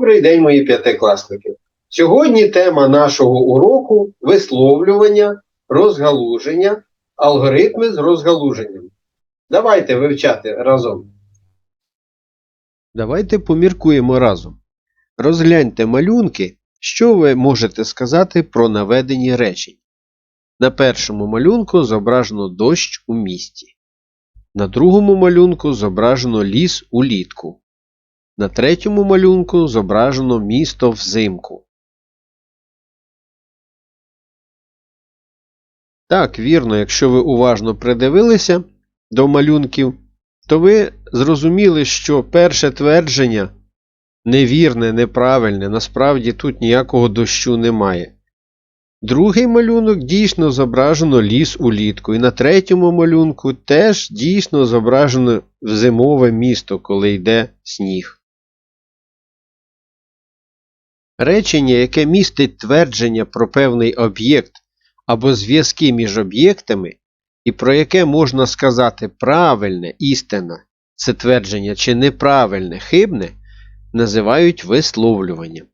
Добрий день, мої п'ятикласники. Сьогодні тема нашого уроку висловлювання, розгалуження, алгоритми з розгалуженням. Давайте вивчати разом. Давайте поміркуємо разом. Розгляньте малюнки, що ви можете сказати про наведені речення. На першому малюнку зображено дощ у місті. На другому малюнку зображено ліс улітку. На третьому малюнку зображено місто взимку. Так, вірно, якщо ви уважно придивилися до малюнків, то ви зрозуміли, що перше твердження невірне, неправильне, насправді тут ніякого дощу немає. Другий малюнок дійсно зображено ліс улітку, і на третьому малюнку теж дійсно зображено зимове місто, коли йде сніг. Речення, яке містить твердження про певний об'єкт або зв'язки між об'єктами, і про яке можна сказати правильне, істинне це твердження чи неправильне, хибне, називають висловлюванням.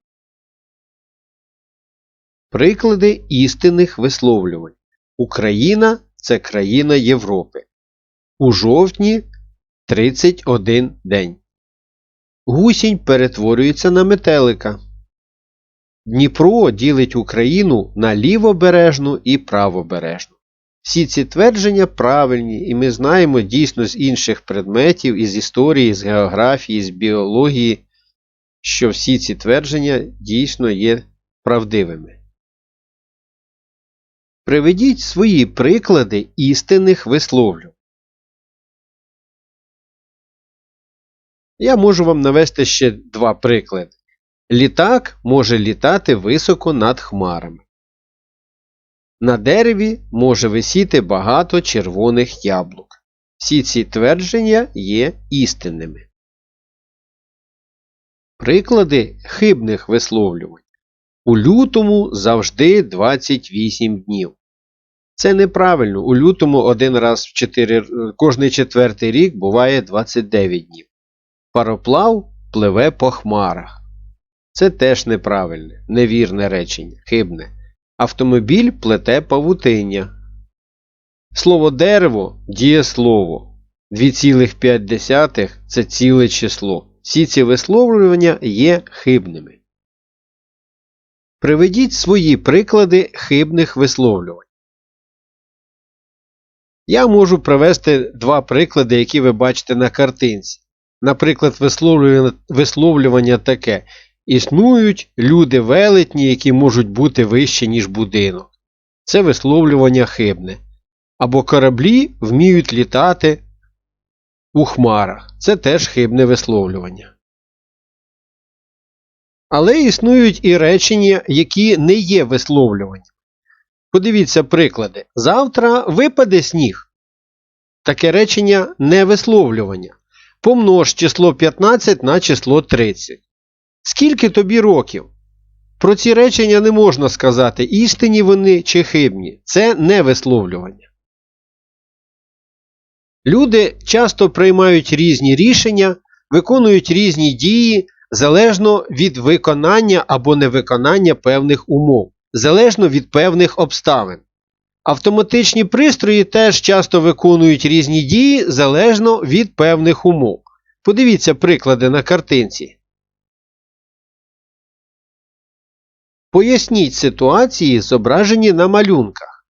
Приклади істинних висловлювань. Україна це країна Європи. У жовтні 31 день. Гусінь перетворюється на метелика. Дніпро ділить Україну на лівобережну і правобережну. Всі ці твердження правильні, і ми знаємо дійсно з інших предметів, із історії, з географії, з біології, що всі ці твердження дійсно є правдивими. Приведіть свої приклади істинних висловлювань. Я можу вам навести ще два приклади. Літак може літати високо над хмарами. На дереві може висіти багато червоних яблук. Всі ці твердження є істинними. Приклади хибних висловлювань. У лютому завжди 28 днів. Це неправильно. У лютому один раз в 4, кожний четвертий рік буває 29 днів. Пароплав пливе по хмарах. Це теж неправильне, невірне речення, хибне. Автомобіль плете павутиння. Слово дерево дієслово. 2,5 це ціле число. Всі ці висловлювання є хибними. Приведіть свої приклади хибних висловлювань. Я можу привести два приклади, які ви бачите на картинці. Наприклад, висловлювання, таке. Існують люди велетні, які можуть бути вище, ніж будинок. Це висловлювання хибне. Або кораблі вміють літати у хмарах. Це теж хибне висловлювання. Але існують і речення, які не є висловлюванням. Подивіться приклади. Завтра випаде сніг. Таке речення не висловлювання. Помнож число 15 на число 30. Скільки тобі років? Про ці речення не можна сказати, істинні вони чи хибні. Це не висловлювання. Люди часто приймають різні рішення, виконують різні дії залежно від виконання або невиконання певних умов, залежно від певних обставин. Автоматичні пристрої теж часто виконують різні дії залежно від певних умов. Подивіться приклади на картинці. Поясніть ситуації, зображені на малюнках.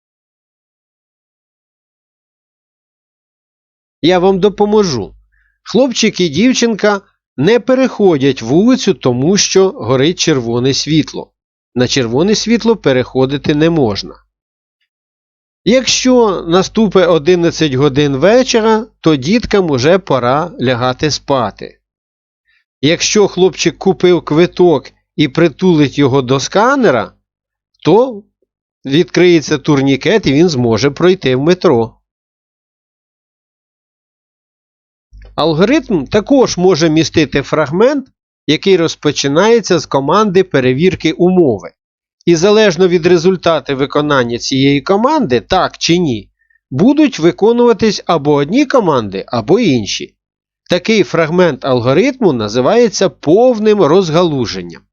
Я вам допоможу. Хлопчик і дівчинка не переходять вулицю, тому що горить червоне світло. На червоне світло переходити не можна. Якщо наступить 11 годин вечора, то діткам уже пора лягати спати. Якщо хлопчик купив квиток і притулить його до сканера, то відкриється турнікет і він зможе пройти в метро. Алгоритм також може містити фрагмент, який розпочинається з команди перевірки умови. І залежно від результату виконання цієї команди, так чи ні, будуть виконуватись або одні команди, або інші. Такий фрагмент алгоритму називається повним розгалуженням.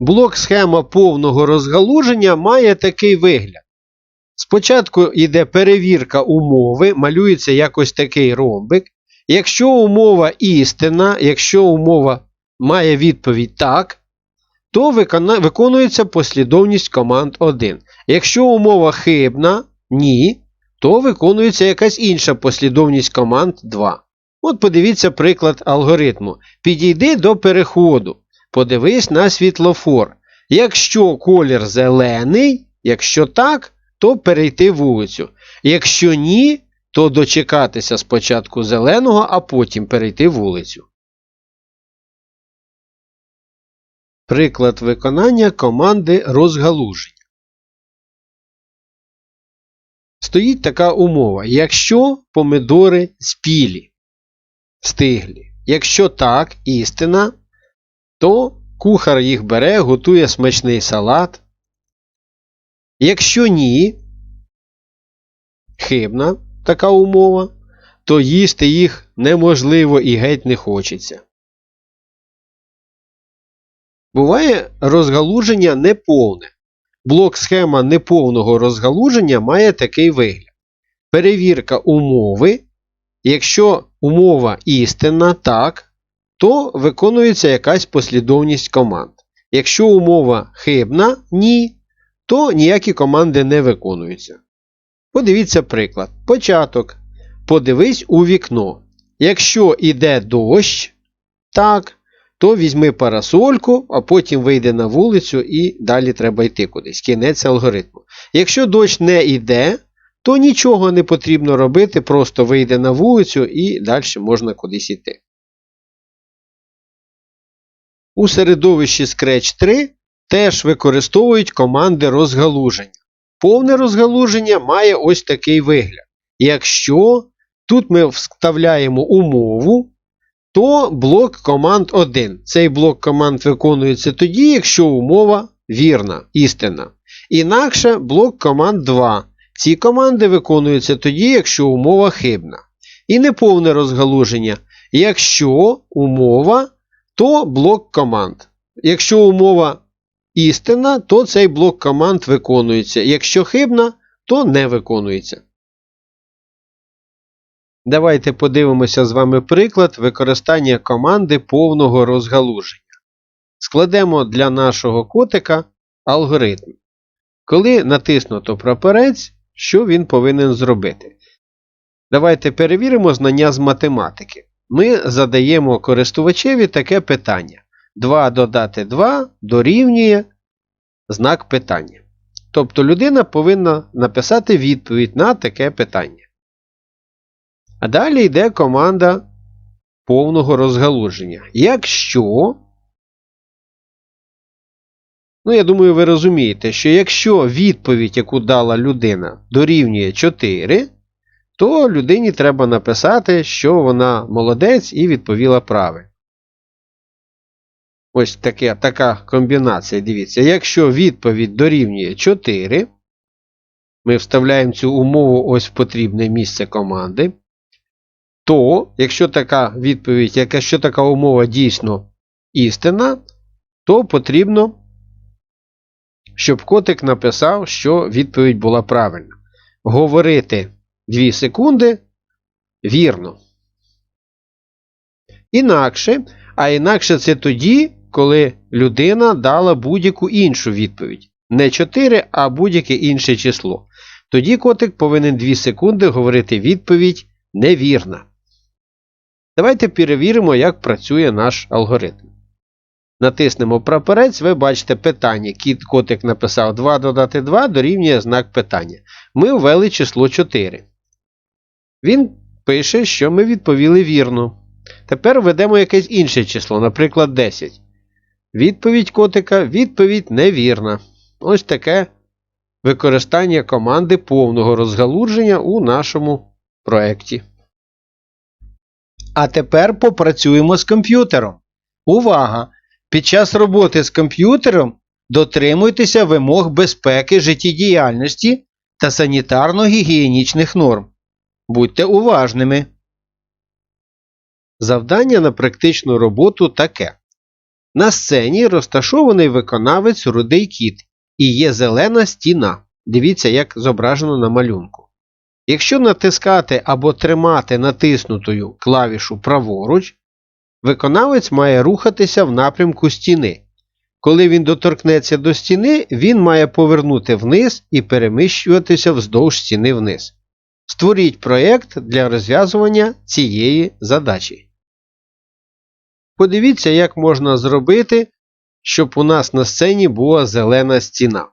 Блок схема повного розгалуження має такий вигляд. Спочатку йде перевірка умови, малюється якось такий ромбик. Якщо умова істина, якщо умова має відповідь так, то виконується послідовність команд 1. Якщо умова хибна, ні, то виконується якась інша послідовність команд 2. От подивіться приклад алгоритму. Підійди до переходу. Подивись на світлофор. Якщо колір зелений, якщо так, то перейти вулицю. Якщо ні, то дочекатися спочатку зеленого, а потім перейти вулицю. Приклад виконання команди розгалуження. Стоїть така умова. Якщо помидори спілі, стиглі. Якщо так, істина, то кухар їх бере, готує смачний салат. Якщо ні, хибна така умова, то їсти їх неможливо і геть не хочеться. Буває розгалуження неповне. Блок схема неповного розгалуження має такий вигляд. Перевірка умови. Якщо умова істинна, так, то виконується якась послідовність команд. Якщо умова хибна, ні, то ніякі команди не виконуються. Подивіться приклад. Початок. Подивись у вікно. Якщо йде дощ, так, то візьми парасольку, а потім вийди на вулицю і далі треба йти кудись. Кінець алгоритму. Якщо дощ не йде, то нічого не потрібно робити, просто вийде на вулицю і далі можна кудись йти. У середовищі Scratch 3 теж використовують команди розгалуження. Повне розгалуження має ось такий вигляд. Якщо тут ми вставляємо умову, то блок команд 1. Цей блок команд виконується тоді, якщо умова вірна, істина. Інакше блок команд 2. Ці команди виконуються тоді, якщо умова хибна. І неповне розгалуження. Якщо умова, то блок команд. Якщо умова істина, то цей блок команд виконується. Якщо хибна, то не виконується. Давайте подивимося з вами приклад використання команди повного розгалуження. Складемо для нашого котика алгоритм. Коли натиснуто прапорець, що він повинен зробити? Давайте перевіримо знання з математики. Ми задаємо користувачеві таке питання. 2 додати 2 дорівнює знак питання. Тобто людина повинна написати відповідь на таке питання. А далі йде команда повного розгалуження. Якщо. Ну, я думаю, ви розумієте, що якщо відповідь, яку дала людина, дорівнює 4, то людині треба написати, що вона молодець і відповіла правильно. Ось таке, така комбінація. Дивіться, якщо відповідь дорівнює 4, ми вставляємо цю умову ось в потрібне місце команди. То, якщо така відповідь, якщо така умова дійсно істина, то потрібно, щоб котик написав, що відповідь була правильна. Говорити 2 секунди вірно. Інакше, а інакше це тоді, коли людина дала будь-яку іншу відповідь. Не 4, а будь-яке інше число. Тоді котик повинен 2 секунди говорити відповідь невірна. Давайте перевіримо, як працює наш алгоритм. Натиснемо прапорець, ви бачите питання. Кіт котик написав 2 додати 2 дорівнює знак питання. Ми ввели число 4. Він пише, що ми відповіли вірно. Тепер введемо якесь інше число, наприклад, 10. Відповідь котика відповідь невірна. Ось таке використання команди повного розгалудження у нашому проєкті. А тепер попрацюємо з комп'ютером. Увага! Під час роботи з комп'ютером дотримуйтеся вимог безпеки життєдіяльності та санітарно-гігієнічних норм. Будьте уважними. Завдання на практичну роботу таке. На сцені розташований виконавець рудий кіт і є зелена стіна. Дивіться, як зображено на малюнку. Якщо натискати або тримати натиснутою клавішу праворуч, виконавець має рухатися в напрямку стіни. Коли він доторкнеться до стіни, він має повернути вниз і переміщуватися вздовж стіни вниз. Створіть проєкт для розв'язування цієї задачі. Подивіться, як можна зробити, щоб у нас на сцені була зелена стіна.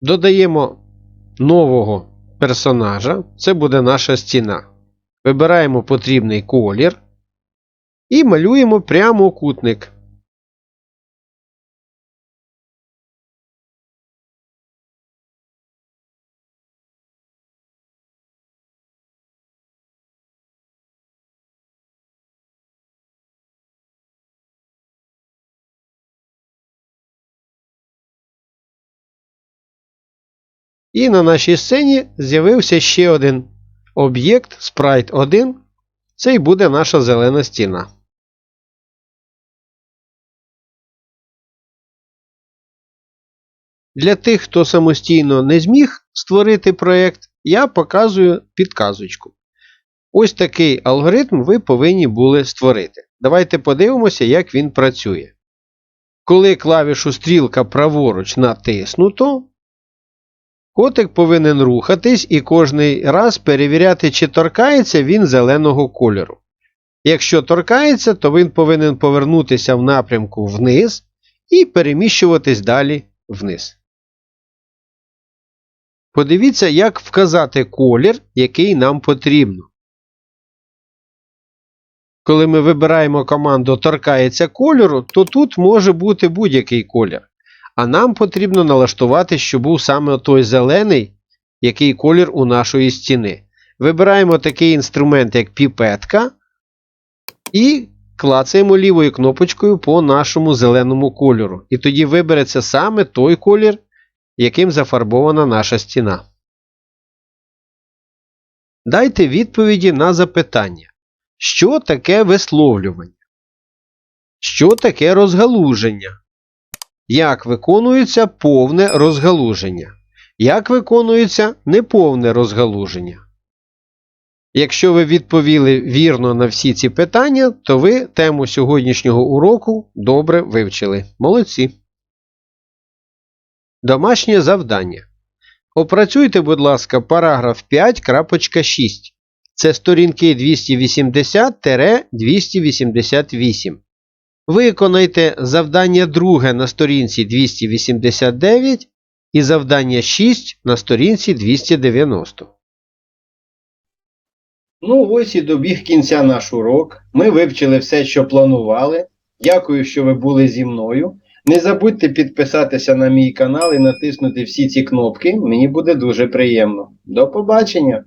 Додаємо нового персонажа. Це буде наша стіна. Вибираємо потрібний колір і малюємо прямокутник. І на нашій сцені з'явився ще один об'єкт Sprite 1. Це і буде наша зелена стіна. Для тих, хто самостійно не зміг створити проєкт, я показую підказочку. Ось такий алгоритм ви повинні були створити. Давайте подивимося, як він працює. Коли клавішу стрілка праворуч натиснуто, Котик повинен рухатись і кожний раз перевіряти, чи торкається він зеленого кольору. Якщо торкається, то він повинен повернутися в напрямку вниз і переміщуватись далі вниз. Подивіться, як вказати колір, який нам потрібно. Коли ми вибираємо команду торкається кольору, то тут може бути будь-який колір. А нам потрібно налаштувати, щоб був саме той зелений, який колір у нашої стіни. Вибираємо такий інструмент, як піпетка, і клацаємо лівою кнопочкою по нашому зеленому кольору. І тоді вибереться саме той колір, яким зафарбована наша стіна. Дайте відповіді на запитання. Що таке висловлювання? Що таке розгалуження? Як виконується повне розгалуження? Як виконується неповне розгалуження? Якщо ви відповіли вірно на всі ці питання, то ви тему сьогоднішнього уроку добре вивчили. Молодці. Домашнє завдання. Опрацюйте, будь ласка, параграф 5.6. Це сторінки 280-288. Виконайте завдання друге на сторінці 289 і завдання 6 на сторінці 290. Ну, ось і добіг кінця наш урок. Ми вивчили все, що планували. Дякую, що ви були зі мною. Не забудьте підписатися на мій канал і натиснути всі ці кнопки. Мені буде дуже приємно. До побачення!